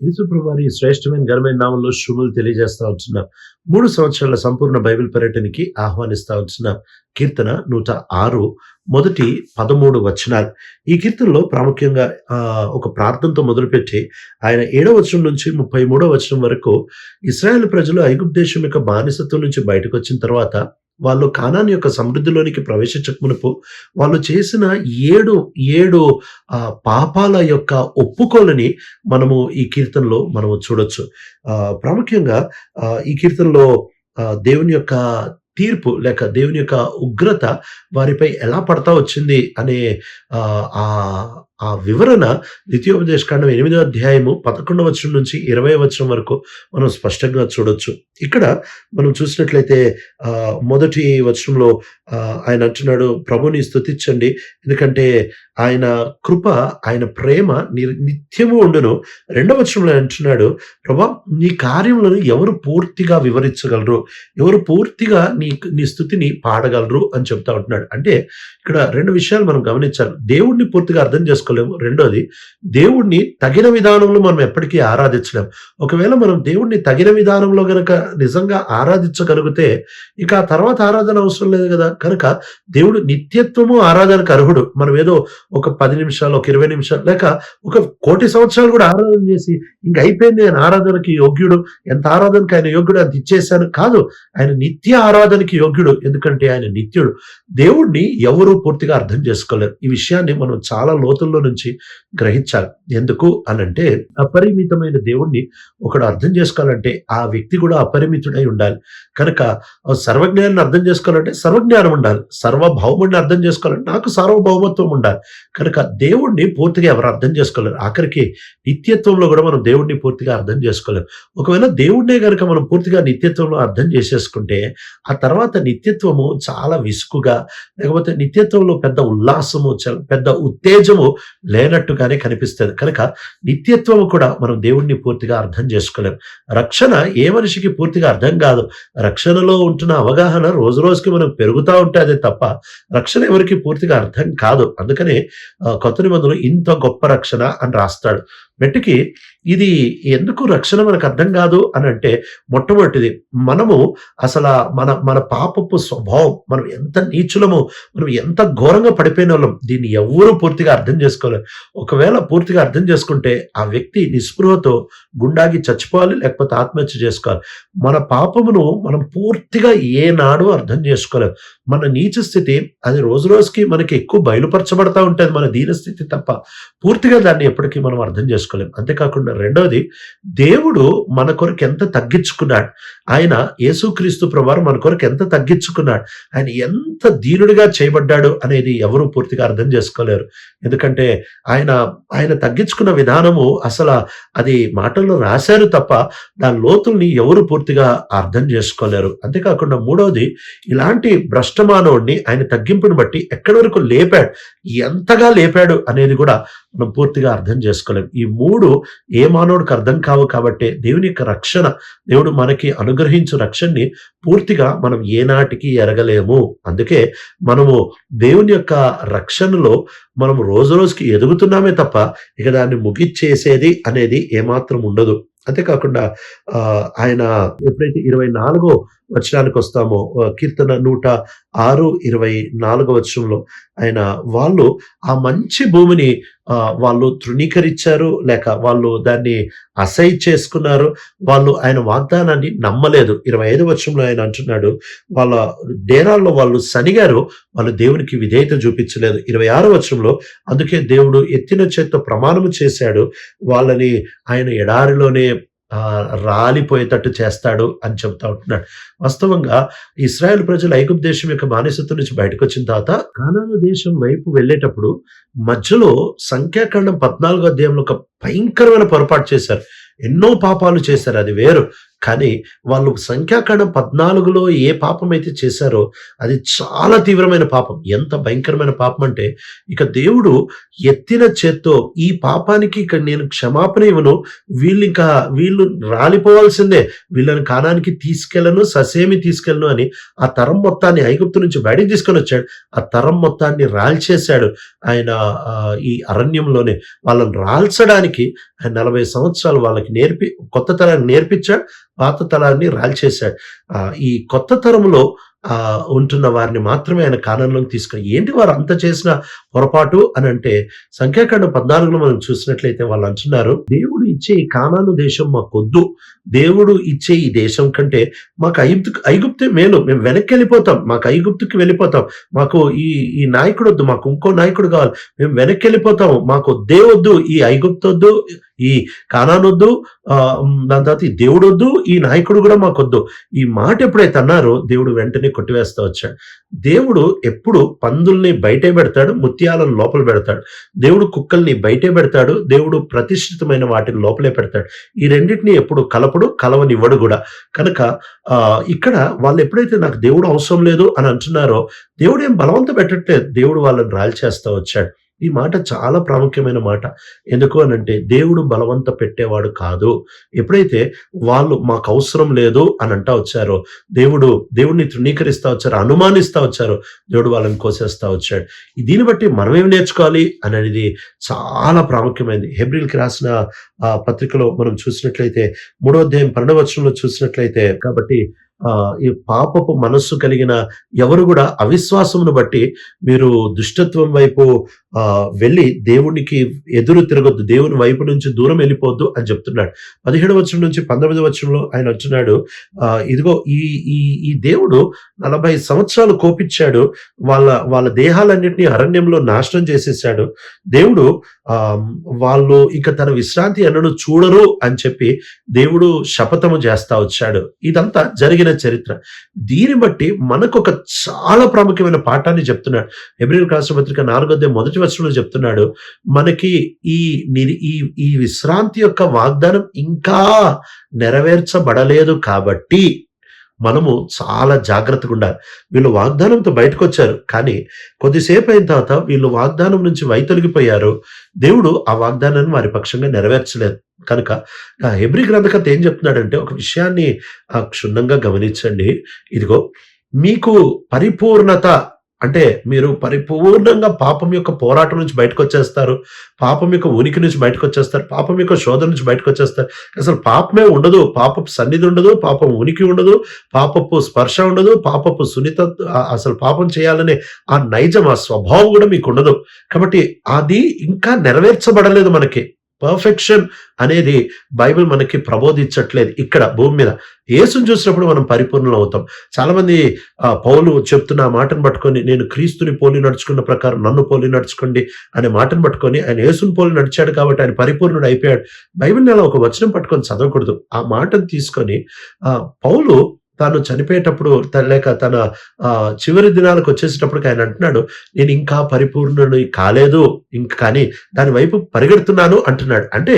యేసుప్రభువారి శ్రేష్టమైన ఘనమైన నామంలో శుభులు తెలియజేస్తా ఉంటున్నాం. మూడు సంవత్సరాల సంపూర్ణ బైబిల్ పర్యటనకి ఆహ్వానిస్తా ఉంటున్నాం. కీర్తన నూట ఆరు మొదటి పదమూడు వచనాలు. ఈ కీర్తనలో ప్రాముఖ్యంగా ఆ, ఒక ప్రార్థనతో మొదలుపెట్టి ఆయన ఏడవ వచనం నుంచి ముప్పై మూడవ వచనం వరకు ఇస్రాయేల్ ప్రజలు ఐగుప్ దేశం యొక్క బానిసత్వం నుంచి బయటకు వచ్చిన తర్వాత వాళ్ళు కానాని యొక్క సమృద్ధిలోనికి ప్రవేశించకమునుపు వాళ్ళు చేసిన ఏడు ఏడు ఆ, పాపాల యొక్క ఒప్పుకోలని మనము ఈ కీర్తనలో మనము చూడొచ్చు. ఆ, ప్రాముఖ్యంగా ఆ, ఈ కీర్తనలో ఆ, దేవుని యొక్క తీర్పు లేక దేవుని యొక్క ఉగ్రత వారిపై ఎలా పడతా వచ్చింది అనే ఆ, ఆ వివరణ ద్వితీయోపదేశకాండం ఎనిమిదో అధ్యాయము పదకొండవ వచనం నుంచి ఇరవై వచనం వరకు మనం స్పష్టంగా చూడొచ్చు. ఇక్కడ మనం చూసినట్లయితే ఆ, మొదటి వచనంలో ఆయన అంటున్నాడు ప్రభుని స్థుతించండి ఎందుకంటే ఆయన కృప ఆయన ప్రేమ ని- నిత్యము ఉండును. రెండవ వచనంలో అంటున్నాడు ప్రభా నీ కార్యములను ఎవరు పూర్తిగా వివరించగలరు? ఎవరు పూర్తిగా నీ నీ స్థుతిని పాడగలరు? అని చెప్తా ఉంటున్నాడు. అంటే ఇక్కడ రెండు విషయాలు మనం గమనించాలి. దేవుణ్ణి పూర్తిగా అర్థం చేసుకోలేము రెండోది దేవుణ్ణి తగిన విధానంలో మనం ఎప్పటికీ ఆరాధించలేము ఒకవేళ మనం దేవుణ్ణి తగిన విధానంలో గనక నిజంగా ఆరాధించగలిగితే ఇక ఆ తర్వాత ఆరాధన అవసరం లేదు కదా. కనుక దేవుడు నిత్యత్వము ఆరాధనకు అర్హుడు. మనం ఏదో ఒక పది నిమిషాలు ఒక ఇరవై నిమిషాలు లేక ఒక కోటి సంవత్సరాలు కూడా ఆరాధన చేసి ఇంక అయిపోయింది ఆయన ఆరాధనకి యోగ్యుడు. ఎంత ఆరాధనకి ఆయన యోగ్యుడు అంత ఇచ్చేసాను కాదు ఆయన నిత్య ఆరాధనకి యోగ్యుడు. ఎందుకంటే ఆయన నిత్యుడు. దేవుణ్ణి ఎవరు పూర్తిగా అర్థం చేసుకోలేరు. ఈ విషయాన్ని మనం చాలా లోతుల్లో నుంచి గ్రహించాలి. ఎందుకు అనంటే అపరిమితమైన దేవుణ్ణి ఒకడు అర్థం చేసుకోవాలంటే ఆ వ్యక్తి కూడా అపరిమితుడై ఉండాలి. కనుక సర్వజ్ఞాన్ని సర్వజ్ఞానాన్ని అర్థం చేసుకోవాలంటే సర్వజ్ఞానం ఉండాలి. సర్వభౌముడిని అర్థం చేసుకోవాలంటే నాకు సార్వభౌమత్వం ఉండాలి. కనుక దేవుణ్ణి పూర్తిగా ఎవరు అర్థం చేసుకోలేరు. ఆఖరికి నిత్యత్వంలో కూడా మనం దేవుణ్ణి పూర్తిగా అర్థం చేసుకోలేరు ఒకవేళ దేవుణ్ణే కనుక మనం పూర్తిగా నిత్యత్వంలో అర్థం చేసేసుకుంటే ఆ తర్వాత నిత్యత్వము చాలా విసుగుగా లేకపోతే నిత్యత్వంలో పెద్ద ఉల్లాసము పెద్ద ఉత్తేజము లేనట్టుగానే కనిపిస్తుంది. కనుక నిత్యత్వము కూడా మనం దేవుణ్ణి పూర్తిగా అర్థం చేసుకోలేం. రక్షణ ఏ మనిషికి పూర్తిగా అర్థం కాదు. రక్షణలో ఉంటున్న అవగాహన రోజు రోజుకి మనం పెరుగుతూ ఉంటుంది తప్ప రక్షణ ఎవరికి పూర్తిగా అర్థం కాదు. అందుకనే కొత్త నిబంధనలు ఇంత గొప్ప రక్షణ అని రాస్తాడు. మెట్టుకి ఇది ఎందుకు రక్షణ మనకు అర్థం కాదు అని అంటే మొట్టమొదటిది మనము అసలు మన మన పాపపు స్వభావం మనం ఎంత నీచులము మనం ఎంత ఘోరంగా పడిపోయిన వాళ్ళం దీన్ని ఎవ్వరూ పూర్తిగా అర్థం చేసుకోలేరు. ఒకవేళ పూర్తిగా అర్థం చేసుకుంటే ఆ వ్యక్తి నిస్పృహతో గుండాగి చచ్చిపోవాలి లేకపోతే ఆత్మహత్య చేసుకోవాలి. మన పాపమును మనం పూర్తిగా ఏనాడు అర్థం చేసుకోలేం. మన నీచ స్థితి అది రోజు రోజుకి మనకి ఎక్కువ బయలుపరచబడతా ఉంటుంది మన దీన స్థితి తప్ప. పూర్తిగా దాన్ని ఎప్పటికీ మనం అర్థం చేసుకోలేం అంతేకాకుండా రెండవది దేవుడు మన కొరకు ఎంత తగ్గించుకున్నాడు. ఆయన యేసుక్రీస్తు ప్రవారం మన కొరకు ఎంత తగ్గించుకున్నాడు. ఆయన ఎంత దీనుడిగా చేయబడ్డాడు అనేది ఎవరు పూర్తిగా అర్థం చేసుకోలేరు. ఎందుకంటే ఆయన ఆయన తగ్గించుకున్న విధానము అసలు అది మాటల్లో రాశారు తప్ప దాని లోతుల్ని ఎవరు పూర్తిగా అర్థం చేసుకోలేరు. అంతేకాకుండా మూడవది ఇలాంటి భ్రష్టమానవుడిని ఆయన తగ్గింపుని బట్టి ఎక్కడి వరకు లేపాడు ఎంతగా లేపాడు అనేది కూడా మనం పూర్తిగా అర్థం చేసుకోలేం. ఈ మూడు ఏ మానవుడికి అర్థం కావు కాబట్టి దేవుని యొక్క రక్షణ దేవుడు మనకి అనుగ్రహించు రక్షణని పూర్తిగా మనం ఏనాటికి ఎరగలేము. అందుకే మనము దేవుని యొక్క రక్షణలో మనం రోజు రోజుకి ఎదుగుతున్నామే తప్ప ఇక దాన్ని ముగిచ్చేసేది అనేది ఏమాత్రం ఉండదు. అంతేకాకుండా ఆయన ఎప్పుడైతే ఇరవై నాలుగో వచనానికి వస్తామో కీర్తన నూట ఆరు ఇరవై నాలుగు వచనంలో ఆయన వాళ్ళు ఆ మంచి భూమిని వాళ్ళు తృణీకరించారు లేక వాళ్ళు దాన్ని అసై చేసుకున్నారు. వాళ్ళు ఆయన వాగ్దానాన్ని నమ్మలేదు. ఇరవై ఐదు వర్షంలో ఆయన అంటున్నాడు వాళ్ళ డేరాల్లో వాళ్ళు సనిగారు వాళ్ళు దేవునికి విధేయత చూపించలేదు. ఇరవై ఆరు వర్షంలో అందుకే దేవుడు ఎత్తిన చేత్తో ప్రమాణము చేశాడు. వాళ్ళని ఆయన ఎడారిలోనే రాలిపోయేటట్టు చేస్తాడు అని చెప్తా ఉంటున్నాడు. వాస్తవంగా ఇస్రాయల్ ప్రజలు ఐగుప్ దేశం యొక్క బానిసత్వం నుంచి బయటకు వచ్చిన తర్వాత కానాను దేశం వైపు వెళ్ళేటప్పుడు మధ్యలో సంఖ్యాకాండం పద్నాలుగో అధ్యాయంలో ఒక భయంకరమైన పొరపాటు చేశారు. ఎన్నో పాపాలు చేశారు. అది వేరు. కానీ వాళ్ళు సంఖ్యాకాండం పద్నాలుగులో ఏ పాపం అయితే చేశారో అది చాలా తీవ్రమైన పాపం. ఎంత భయంకరమైన పాపం అంటే ఇక దేవుడు ఎత్తిన చేత్తో ఈ పాపానికి ఇక నేను క్షమాపణ ఇవ్వను. వీళ్ళు ఇంకా వీళ్ళు రాలిపోవాల్సిందే. వీళ్ళని కానానికి తీసుకెళ్ళను ససేమి తీసుకెళ్ళను అని ఆ తరం మొత్తాన్ని ఐగుప్తు నుంచి బయటకు తీసుకొని వచ్చాడు. ఆ తరం మొత్తాన్ని రాల్చేశాడు. ఆయన ఈ అరణ్యంలోనే వాళ్ళని రాల్చడానికి ఆయన నలభై సంవత్సరాలు వాళ్ళకి నేర్పి కొత్త తరాన్ని నేర్పించాడు. పాత తలాన్ని రాల్చేశాడు. ఈ కొత్త తరంలో ఆ, ఉంటున్న వారిని మాత్రమే ఆయన కాలంలోకి తీసుకొని ఏంటి వారు అంత చేసిన పొరపాటు అని అంటే సంఖ్యాకాండం పద్నాలుగులో మనం చూసినట్లయితే వాళ్ళు అంటున్నారు దేవుడు ఇచ్చే ఈ కానాను దేశం మాకొద్దు. దేవుడు ఇచ్చే ఈ దేశం కంటే మాకు ఐగుప్తు ఐగుప్తే మేలు. మేము వెనక్కి వెళ్ళిపోతాం. మాకు ఐగుప్తుకి వెళ్ళిపోతాం. మాకు ఈ ఈ నాయకుడు వద్దు. మాకు ఇంకో నాయకుడు కావాలి. మేము వెనక్కి వెళ్ళిపోతాం. మాకు వద్దే వద్దు. ఈ ఐగుప్తు వద్దు. ఈ కానానొద్దు దాని తర్వాత ఈ దేవుడు వద్దు. ఈ నాయకుడు కూడా మాకొద్దు ఈ మాట ఎప్పుడైతే అన్నారో దేవుడు వెంటనే కొట్టివేస్తా వచ్చాడు. దేవుడు ఎప్పుడు పందుల్ని బయటే పెడతాడు ముత్యాలను లోపల పెడతాడు. దేవుడు కుక్కల్ని బయటే పెడతాడు దేవుడు ప్రతిష్ఠితమైన వాటిని లోపలే పెడతాడు. ఈ రెండింటిని ఎప్పుడు కలపడు కలవనివ్వడు కూడా. కనుక ఇక్కడ వాళ్ళు ఎప్పుడైతే నాకు దేవుడు అవసరం లేదు అని అంటున్నారో దేవుడు ఏం బలవంత పెట్టట్లేదు దేవుడు వాళ్ళని రాల్చేస్తా వచ్చాడు. ఈ మాట చాలా ప్రాముఖ్యమైన మాట. ఎందుకు అని అంటే దేవుడు బలవంత పెట్టేవాడు కాదు. ఎప్పుడైతే వాళ్ళు మాకు అవసరం లేదు అని అంటా వచ్చారో దేవుడు దేవుడిని తృణీకరిస్తా వచ్చారు అనుమానిస్తా వచ్చారు దేవుడు వాళ్ళని కోసేస్తా వచ్చాడు. దీన్ని బట్టి మనం ఏం నేర్చుకోవాలి అనేది చాలా ప్రాముఖ్యమైనది హెబ్రిల్కి రాసిన ఆ పత్రికలో మనం చూసినట్లయితే మూడో అధ్యాయం పన్నెండవ వచనంలో చూసినట్లయితే కాబట్టి ఈ పాపపు మనస్సు కలిగిన ఎవరు కూడా అవిశ్వాసమును బట్టి మీరు దుష్టత్వం వైపు ఆ వెళ్ళి దేవునికి ఎదురు తిరగొద్దు దేవుని వైపు నుంచి దూరం వెళ్ళిపోద్దు అని చెప్తున్నాడు. పదిహేడు వచనం నుంచి పంతొమ్మిది వచనంలో ఆయన అంటున్నాడు ఆ ఇదిగో ఈ ఈ ఈ దేవుడు నలభై సంవత్సరాలు కోపించాడు వాళ్ళ వాళ్ళ దేహాలన్నింటినీ అరణ్యంలో నాశనం చేసేసాడు దేవుడు ఆ వాళ్ళు ఇక తన విశ్రాంతి అన్నను చూడరు అని చెప్పి దేవుడు శపథము చేస్తా వచ్చాడు. ఇదంతా జరిగిన చరిత్ర. దీన్ని బట్టి మనకు ఒక చాలా ప్రాముఖ్యమైన పాఠాన్ని చెప్తున్నాడు. ఎబ్రిల్ రాష్ట్రపత్రిక నాలుగోదే మొదటి వర్షంలో చెప్తున్నాడు మనకి ఈ ఈ ఈ విశ్రాంతి యొక్క వాగ్దానం ఇంకా నెరవేర్చబడలేదు కాబట్టి మనము చాలా జాగ్రత్తగా ఉండాలి. వీళ్ళు వాగ్దానంతో బయటకు వచ్చారు కానీ కొద్దిసేపు అయిన తర్వాత వీళ్ళు వాగ్దానం నుంచి వైతొలిగిపోయారు. దేవుడు ఆ వాగ్దానాన్ని వారి పక్షంగా నెరవేర్చలేదు. కనుక ఆ హెబ్రి గ్రంథకర్త ఏం చెప్తున్నాడంటే ఒక విషయాన్ని ఆ, క్షుణ్ణంగా గమనించండి. ఇదిగో మీకు పరిపూర్ణత అంటే మీరు పరిపూర్ణంగా పాపం యొక్క పోరాటం నుంచి బయటకు వచ్చేస్తారు పాపం యొక్క ఉనికి నుంచి బయటకు వచ్చేస్తారు పాపం యొక్క శోధన నుంచి బయటకు వచ్చేస్తారు అసలు పాపమే ఉండదు. పాపపు సన్నిధి ఉండదు. పాపం ఉనికి ఉండదు. పాపపు స్పర్శ ఉండదు. పాపపు సున్నిత అసలు పాపం చేయాలనే ఆ నైజం ఆ స్వభావం కూడా మీకు ఉండదు. కాబట్టి అది ఇంకా నెరవేర్చబడలేదు మనకి. పర్ఫెక్షన్ అనేది బైబిల్ మనకి ప్రబోధించట్లేదు ఇక్కడ భూమి మీద. యేసుని చూసినప్పుడు మనం పరిపూర్ణలు అవుతాం. చాలామంది ఆ, పౌలు చెప్తున్న ఆ మాటను పట్టుకొని నేను క్రీస్తుని పోలి నడుచుకున్న ప్రకారం నన్ను పోలి నడుచుకోండి అనే మాటను పట్టుకొని ఆయన యేసుని పోలి నడిచాడు కాబట్టి ఆయన పరిపూర్ణుడు అయిపోయాడు. బైబిల్ నెల ఒక వచనం పట్టుకొని చదవకూడదు. ఆ మాటను తీసుకొని పౌలు తాను చనిపోయేటప్పుడు తన లేక తన ఆ, చివరి దినాలకు వచ్చేసేటప్పటికి ఆయన అంటున్నాడు నేను ఇంకా పరిపూర్ణని కాలేదు ఇంక కానీ దాని వైపు పరిగెడుతున్నాను అంటున్నాడు. అంటే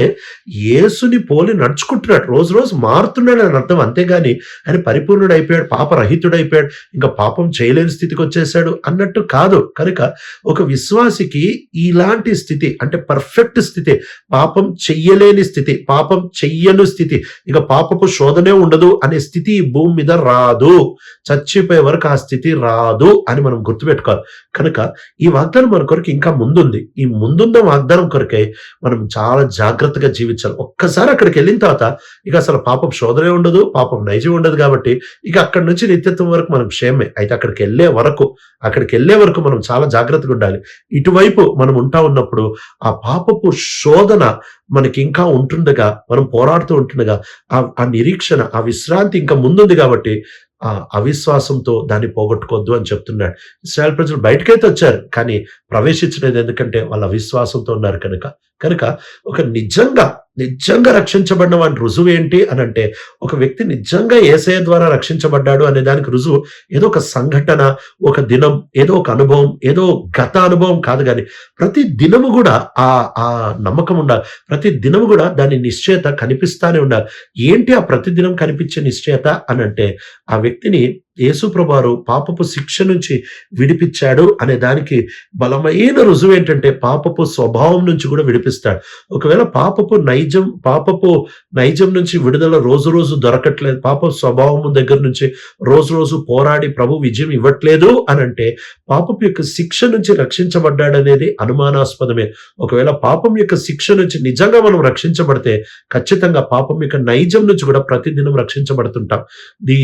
యేసుని పోలి నడుచుకుంటున్నాడు రోజు రోజు మారుతున్నాడు అని అర్థం. అంతేగాని ఆయన పరిపూర్ణుడు అయిపోయాడు పాపరహితుడు అయిపోయాడు ఇంకా పాపం చేయలేని స్థితికి వచ్చేసాడు అన్నట్టు కాదు. కనుక ఒక విశ్వాసికి ఇలాంటి స్థితి అంటే పర్ఫెక్ట్ స్థితి పాపం చెయ్యలేని స్థితి పాపం చెయ్యను స్థితి ఇక పాపపు శోధనే ఉండదు అనే స్థితి ఈ భూమి మీద రాదు. చచ్చిపోయే వరకు ఆ స్థితి రాదు అని మనం గుర్తుపెట్టుకోవాలి. కనుక ఈ వాగ్దానం మన కొరకు ఇంకా ముందుంది. ఈ ముందున్న వాగ్దానం కొరకే మనం చాలా జాగ్రత్తగా జీవించాలి. ఒక్కసారి అక్కడికి వెళ్ళిన తర్వాత ఇక అసలు పాపం శోధనే ఉండదు పాపం నైజం ఉండదు కాబట్టి ఇక అక్కడి నుంచి నిత్యత్వం వరకు మనం క్షేమే. అయితే అక్కడికి వెళ్ళే వరకు అక్కడికి వెళ్ళే వరకు మనం చాలా జాగ్రత్తగా ఉండాలి. ఇటువైపు మనం ఉంటా ఉన్నప్పుడు ఆ పాపపు శోధన మనకి ఇంకా ఉంటుండగా మనం పోరాడుతూ ఉంటుండగా ఆ ఆ నిరీక్షణ ఆ విశ్రాంతి ఇంకా ముందుంది కాబట్టి ఆ అవిశ్వాసంతో దాన్ని పోగొట్టుకోవద్దు అని చెప్తున్నాడు. ఇస్రాయల్ ప్రజలు బయటకైతే వచ్చారు కానీ ప్రవేశించలేదు ఎందుకంటే వాళ్ళ అవిశ్వాసంతో ఉన్నారు కనుక. కనుక ఒక నిజంగా నిజంగా రక్షించబడిన వాడి రుజువు ఏంటి అని అంటే ఒక వ్యక్తి నిజంగా ఏసయ ద్వారా రక్షించబడ్డాడు అనే దానికి రుజువు ఏదో ఒక సంఘటన ఒక దినం ఏదో ఒక అనుభవం ఏదో గత అనుభవం కాదు కానీ ప్రతి దినము కూడా ఆ ఆ నమ్మకం ఉండాలి. ప్రతి దినము కూడా దాని నిశ్చయత కనిపిస్తానే ఉండాలి. ఏంటి ఆ ప్రతి దినం కనిపించే నిశ్చయత అని అంటే ఆ వ్యక్తిని యేసుప్రభారు పాపపు శిక్ష నుంచి విడిపించాడు అనే దానికి బలమైన రుజువు ఏంటంటే పాపపు స్వభావం నుంచి కూడా విడిపిస్తాడు. ఒకవేళ పాపపు నైజం పాపపు నైజం నుంచి విడుదల రోజు రోజు దొరకట్లేదు పాప స్వభావం దగ్గర నుంచి రోజు రోజు పోరాడి ప్రభు విజయం ఇవ్వట్లేదు అని అంటే పాపపు యొక్క శిక్ష నుంచి రక్షించబడ్డాడు అనేది అనుమానాస్పదమే. ఒకవేళ పాపం యొక్క శిక్ష నుంచి నిజంగా మనం రక్షించబడితే ఖచ్చితంగా పాపం యొక్క నైజం నుంచి కూడా ప్రతిదినం రక్షించబడుతుంటాం. The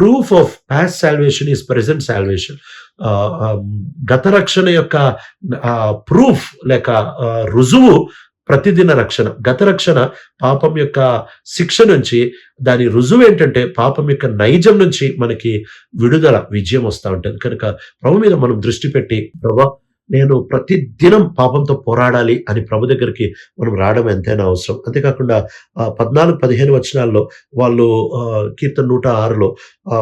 proof of past salvation is present salvation గత రక్షణ యొక్క ప్రూఫ్ లేక రుజువు ప్రతిదిన రక్షణ. గత రక్షణ పాపం యొక్క శిక్ష నుంచి దాని రుజువు ఏంటంటే పాపం యొక్క నైజం నుంచి మనకి విడుదల విజయం వస్తూ ఉంటుంది. కనుక ప్రభు మీద మనం దృష్టి పెట్టి ప్రభా నేను ప్రతి దినం పాపంతో పోరాడాలి అని ప్రభు దగ్గరికి మనం రావడం ఎంతైనా అవసరం. అంతేకాకుండా పద్నాలుగు పదిహేను వచనాల్లో వాళ్ళు కీర్తన నూట ఆరులో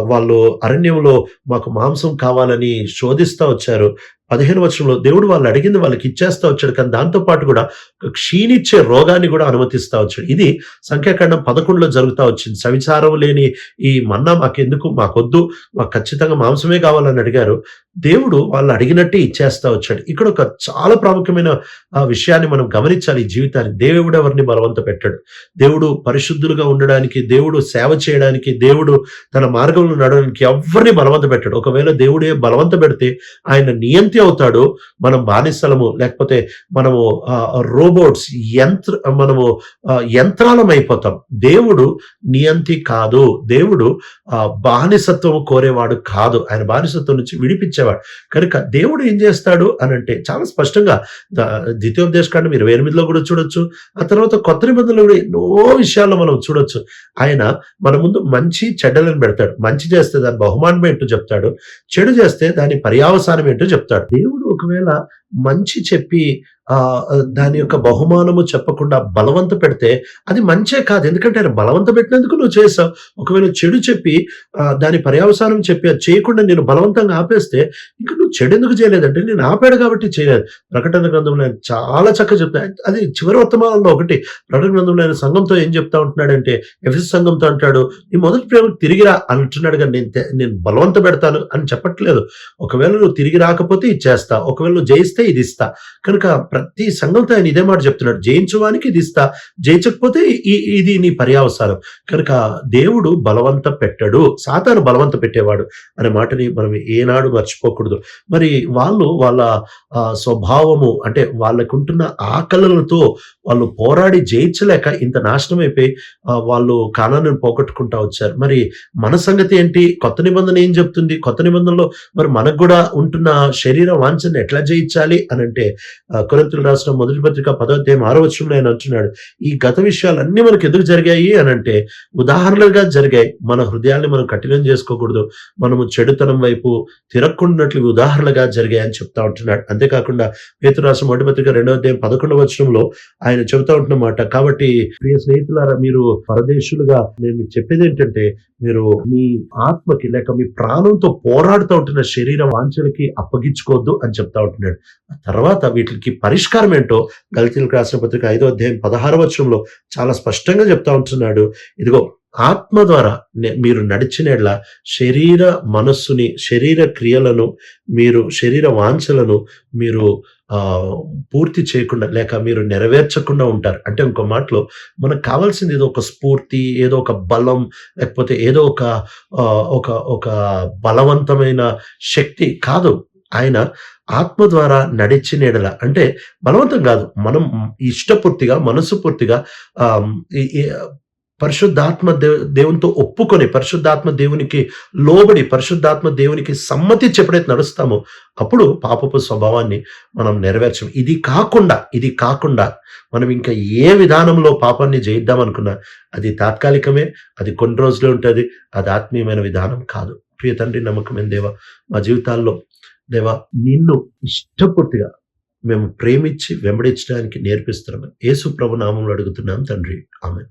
వాళ్ళు అరణ్యంలో మాకు మాంసం కావాలని శోధిస్తా వచ్చారు. పదిహేను వచనంలో దేవుడు వాళ్ళు అడిగింది వాళ్ళకి ఇచ్చేస్తా వచ్చాడు కానీ దాంతో పాటు కూడా క్షీణించే రోగాన్ని కూడా అనుమతిస్తా వచ్చాడు. ఇది సంఖ్యాకాండం పదకొండులో జరుగుతా వచ్చింది. సవిచారం లేని ఈ మన్నా మాకెందుకు? మాకొద్దు. మాకు ఖచ్చితంగా మాంసమే కావాలని అడిగారు. దేవుడు వాళ్ళు అడిగినట్టే ఇచ్చేస్తా వచ్చాడు. ఇక్కడ ఒక చాలా ప్రాముఖ్యమైన ఆ, విషయాన్ని మనం గమనించాలి ఈ జీవితాన్ని. దేవుడు ఎవరిని బలవంత పెట్టాడు? దేవుడు పరిశుద్ధులుగా ఉండడానికి దేవుడు సేవ చేయడానికి దేవుడు తన మార్గంలో నడవడానికి ఎవరిని బలవంత పెట్టాడు? ఒకవేళ దేవుడే బలవంత పెడితే ఆయన నియంతి అవుతాడు. మనం బానిసలము లేకపోతే మనము రోబోట్స్ యంత్ర మనము యంత్రాలం అయిపోతాం దేవుడు నియంతి కాదు. దేవుడు ఆ, బానిసత్వం కోరేవాడు కాదు. ఆయన బానిసత్వం నుంచి విడిపించేవాడు కనుక దేవుడు ఏం చేస్తాడు అని అంటే చాలా స్పష్టంగా ద- ద్వితీయోపదేశకాండం ఇరవై ఎనిమిదిలో కూడా చూడొచ్చు. ఆ తర్వాత కొత్త నిబంధనలు కూడా ఎన్నో విషయాల్లో మనం చూడొచ్చు. ఆయన మన ముందు మంచి చెడ్డలను పెడతాడు. మంచి చేస్తే దాని బహుమానం ఏంటో చెప్తాడు. చెడు చేస్తే దాని పర్యావసానం ఏంటో చెప్తాడు. దేవుడు ఒకవేళ మంచి చెప్పి దాని యొక్క బహుమానము చెప్పకుండా బలవంత పెడితే అది మంచే కాదు. ఎందుకంటే ఆయన బలవంత పెట్టినందుకు నువ్వు చేసావు ఒకవేళ చెడు చెప్పి దాని పర్యవసానం చెప్పి అది చేయకుండా నేను బలవంతంగా ఆపేస్తే ఇంకా నువ్వు చెడు ఎందుకు చేయలేదంటే నేను ఆపాడు కాబట్టి చేయలేదు. ప్రకటన గ్రంథంలో ఆయన చాలా చక్కగా చెప్తా అది చివరి వర్తమానంలో ఒకటి. ప్రకటన గ్రంథంలో ఆయన సంఘంతో ఏం చెప్తా ఉంటున్నాడంటే ఎఫ్ఎస్ సంఘంతో అంటాడు నీ మొదటి ప్రేమకు తిరిగిరా అంటున్నాడు కానీ నేను నేను బలవంత పెడతాను అని చెప్పట్లేదు. ఒకవేళ నువ్వు తిరిగి రాకపోతే ఇది చేస్తా. ఒకవేళ నువ్వు జయిస్తే ఇది ఇస్తా. కనుక ప్రతి సంఘంతో ఆయన ఇదే మాట చెప్తున్నాడు. జయించువానికి ఇది ఇస్తా జయించకపోతే ఈ- ఇది నీ పర్యావసారం కనుక దేవుడు బలవంత పెట్టడు సాతాను బలవంత పెట్టేవాడు అనే మాటని మనం ఏనాడు మర్చిపోకూడదు. మరి వాళ్ళు వాళ్ళ స్వభావము అంటే వాళ్ళకుంటున్న ఆకలలతో వాళ్ళు పోరాడి జయించలేక ఇంత నాశనం అయిపోయి వాళ్ళు కాలాన్ని పోగొట్టుకుంటా వచ్చారు. మరి మన సంగతి ఏంటి? కొత్త నిబంధన ఏం చెప్తుంది? కొత్త నిబంధనలో మరి మనకు కూడా ఉంటున్న శరీర వాంఛను ఎట్లా జయించాలి అని అంటే కొరంతులు రాసిన మొదటి పత్రిక పదోధ్యాయం ఆరో వచ్చంలో ఆయన అంటున్నాడు ఈ గత విషయాలన్నీ మనకు ఎందుకు జరిగాయి? అని అంటే ఉదాహరణలుగా జరిగాయి. మన హృదయాల్ని మనం కఠినం చేసుకోకూడదు. మనము చెడుతనం వైపు తిరక్కున్నట్లు ఉదాహరణలుగా జరిగాయి అని చెప్తా ఉంటున్నాడు. అంతేకాకుండా పేతురు రాసిన మొదటి పత్రిక రెండవ అధ్యాయం పదకొండవ వచనంలో ఆయన చెబుతా ఉంటున్నమాట కాబట్టి ప్రియ స్నేహితులారా మీరు పరదేశులుగా నేను మీకు చెప్పేది ఏంటంటే మీరు మీ ఆత్మకి లేక మీ ప్రాణంతో పోరాడుతూ ఉంటున్న శరీర వాంఛలకి అప్పగించుకోవద్దు అని చెప్తా ఉంటున్నాడు. తర్వాత వీటికి పరిష్కారం ఏంటో గలితీలకు రాసిన పత్రిక ఐదో అధ్యాయం పదహారు వచ్చంలో చాలా స్పష్టంగా చెప్తా ఉంటున్నాడు. ఇదిగో ఆత్మ ద్వారా మీరు నడిచినట్ల శరీర మనస్సుని శరీర క్రియలను మీరు శరీర వాంఛలను మీరు ఆ పూర్తి చేయకుండా లేక మీరు నెరవేర్చకుండా ఉంటారు. అంటే ఇంకో మాటలో మనకు కావాల్సింది ఏదో ఒక స్ఫూర్తి ఏదో ఒక బలం లేకపోతే ఏదో ఒక ఒక ఒక బలవంతమైన శక్తి కాదు. ఆయన ఆత్మ ద్వారా నడిచిన ఎడల అంటే బలవంతం కాదు. మనం ఇష్టపూర్తిగా మనసు పూర్తిగా ఆ, పరిశుద్ధాత్మ దే దేవునితో ఒప్పుకొని పరిశుద్ధాత్మ దేవునికి లోబడి పరిశుద్ధాత్మ దేవునికి సమ్మతి చెప్పడైతే నడుస్తామో అప్పుడు పాపపు స్వభావాన్ని మనం నెరవేర్చం ఇది కాకుండా ఇది కాకుండా మనం ఇంకా ఏ విధానంలో పాపాన్ని జయిద్దాం అనుకున్నా అది తాత్కాలికమే అది కొన్ని రోజులే ఉంటుంది అది ఆత్మీయమైన విధానం కాదు. ప్రియ తండ్రి నమ్మకమైన దేవ మా జీవితాల్లో దేవా నిన్ను ఇష్టపూర్తిగా మేము ప్రేమించి వెంబడించడానికి నేర్పిస్తున్నాం యేసు ప్రభు నామంలో అడుగుతున్నాం తండ్రి. ఆమె